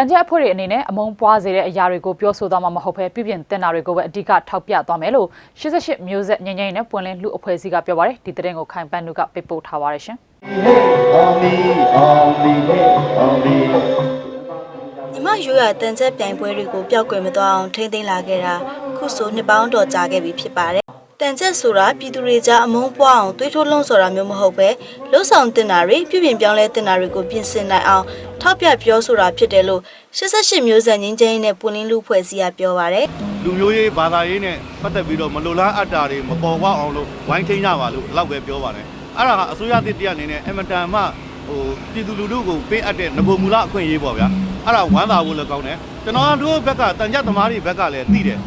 န်ကြက်အဖွဲ့တွေအနေနဲ့အမုန်းပွားစေတဲ့အရာတွေကိုပြောဆိုသွားမှာမဟုတ်ဘဲပြုပြင်တင်တာတွေကိုပဲအဓိကထောက်ပြသွားမယ်လို့88မျိုးဆက်ငြိမ်းချမ်းရေးနဲ့ပွင့်လင်းလူအဖွဲ့အစည်းကပြောပါတယ်ဒီတဲ့ရင်ကိုခိုင်ပန်းနုကပေးပို့ထားပါတယ်ရှင် on me on me on me ညီမရိုးရတန်ချက်ပြိုင်ပွဲတွေကိုပျောက်ကွယ်မသွားအောင်ထိမ့်သိမ်းလာခဲ့တာခုဆိုနှစ်ပေါင်းတော်ကြာခဲ့ပြီဖြစ်ပါတယ်။ တန်ချက်ဆိုတာပြည်သူတွေကြားအမုန်းပွားအောင်သွေးထိုးလုံးဆိုတာမျိုးမဟုတ်ပဲလှုပ်ဆောင်တင်တာတွေပြုပြင်ပြောင်းလဲတင်တာတွေကိုပြင်ဆင်နိုင်အောင်ထောက်ပြပြောဆိုတာဖြစ်တယ်လို့88မျိုးဆက်ငင်းချင်းနဲ့ပွင့်လင်းလူဖွဲ့စည်းကပြောပါတယ်လူမျိုးရေးဘာသာရေးနဲ့ပတ်သက်ပြီးတော့မလိုလားအပ်တာတွေမပေါ်ပေါက်အောင်လို့ဝိုင်းထိန်းကြပါလို့အဲ့လောက်ပဲပြောပါတယ်အဲ့ဒါကအစိုးရသစ်တရားအနေနဲ့အင်မတန်မှဟိုပြည်သူလူထုကိုပေးအပ်တဲ့ငဘမူလအခွင့်အရေးပေါ့ဗျာအဲ့ဒါဝမ်းသာဖို့လည်းကောင်းတယ်ကျွန်တော်တို့ဘက်ကတန်ကြပ်သမားတွေဘက်ကလည်းသိတယ်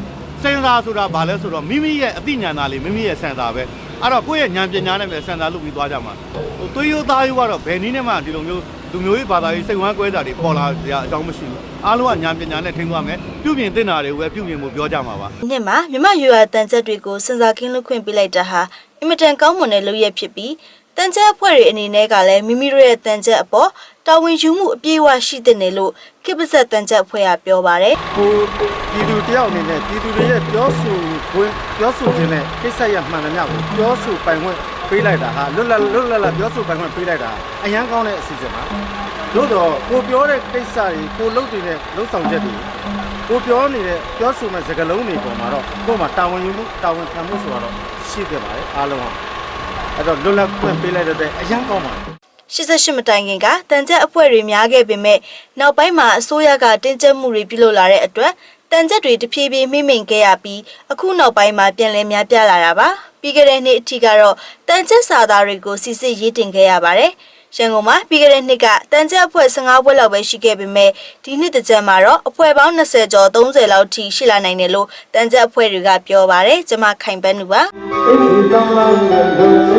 စင်စာဆိုတာဘာလဲဆိုတော့မိမိရဲ့အသိဉာဏ်သားလေးမိမိရဲ့စံစာပဲအဲ့တော့ကိုယ့်ရဲ့ဉာဏ်ပညာနဲ့ပဲစံစာလုပ်ပြီးသွားကြမှာဟိုသွေးရိုးသားရိုးကတော့ဘယ်နည်းနဲ့မှဒီလိုမျိုးလူမျိုးရေးဘာသာရေးစိတ်ဝမ်းကွဲတာတွေပေါ်လာကြအကြောင်းမရှိဘူးအားလုံးကဉာဏ်ပညာနဲ့ထိန်းသွားမယ်ပြုပြင်တင်တာတွေကိုပဲပြုပြင်ဖို့ပြောကြမှာပါ။နှစ်မှာမြမရိုးရတန်ချက်တွေကိုစင်စာကင်းလွတ်ခွင့်ပေးလိုက်တာဟာအင်မတန်ကောင်းမွန်တဲ့လုပ်ရဖြစ်ပြီးတန်ချက်အဖွဲ့တွေအနေနဲ့ကလည်းမိမိတို့ရဲ့တန်ချက်အပေါ်တာဝန်ယူမှုအပြည့်အဝရှိတဲ့နေလို့ကိပဇက်တန်ချက်အဖွဲ့ကပြောပါတယ်။ကို ပြည်သူတယောက်အနေနဲ့ပြည်သူတွေရဲ့ပြောဆိုခွင့်ပြောဆိုခြင်းနဲ့ကိစ္စရမှန်တယ်များကိုပြောဆိုပိုင်ခွင့်ပေးလိုက်တာဟာလွတ်လပ်လွတ်လပ်လပ်ပြောဆိုပိုင်ခွင့်ပေးလိုက်တာအရန်ကောင်းတဲ့အစီအစဉ်ပါလို့တော့ကိုပြောတဲ့ကိစ္စတွေကိုလုပ်နေတဲ့လုပ်ဆောင်ချက်တွေကိုပြောနေတဲ့ပြောဆိုမဲ့စကားလုံးတွေပေါ်မှာတော့ကို့မှာတာဝန်ယူမှုတာဝန်ခံမှုဆိုတော့ရှိခဲ့ပါတယ်အားလုံးကအဲ့တော့လွတ်လပ်ခွင့်ပေးလိုက်တဲ့အတွက်အရန်ကောင်းပါတယ်88မတိုင်ခင်ကတန်ကြက်အဖွဲ့တွေများခဲ့ပေမဲ့နောက်ပိုင်းမှာအစိုးရကတင်းကျပ်မှုတွေပြုလုပ်လာတဲ့အတွက် တန်ကြက်တွေတဖြည်းဖြည်းမိမ့်မိန်ခဲ့ရပြီးအခုနောက်ပိုင်းမှာပြန်လည်များပြားလာတာပါပြီးခဲ့တဲ့နှစ်အထိကတော့တန်ကြက်စာသားတွေကိုစစ်စစ်ရေးတင်ခဲ့ရပါတယ်ရန်ကုန်မှာပြီးခဲ့တဲ့နှစ်ကတန်ကြက်အဖွဲ့15ဘွဲ့လောက်ပဲရှိခဲ့ပေမဲ့ဒီနှစ်တစ်ကြက်မှာတော့အဖွဲ့ပေါင်း20ကျော်30လောက်ထိရှိလာနိုင်တယ်လို့တန်ကြက်အဖွဲ့တွေကပြောပါတယ်ကျွန်မခိုင်ပန်းသူပါ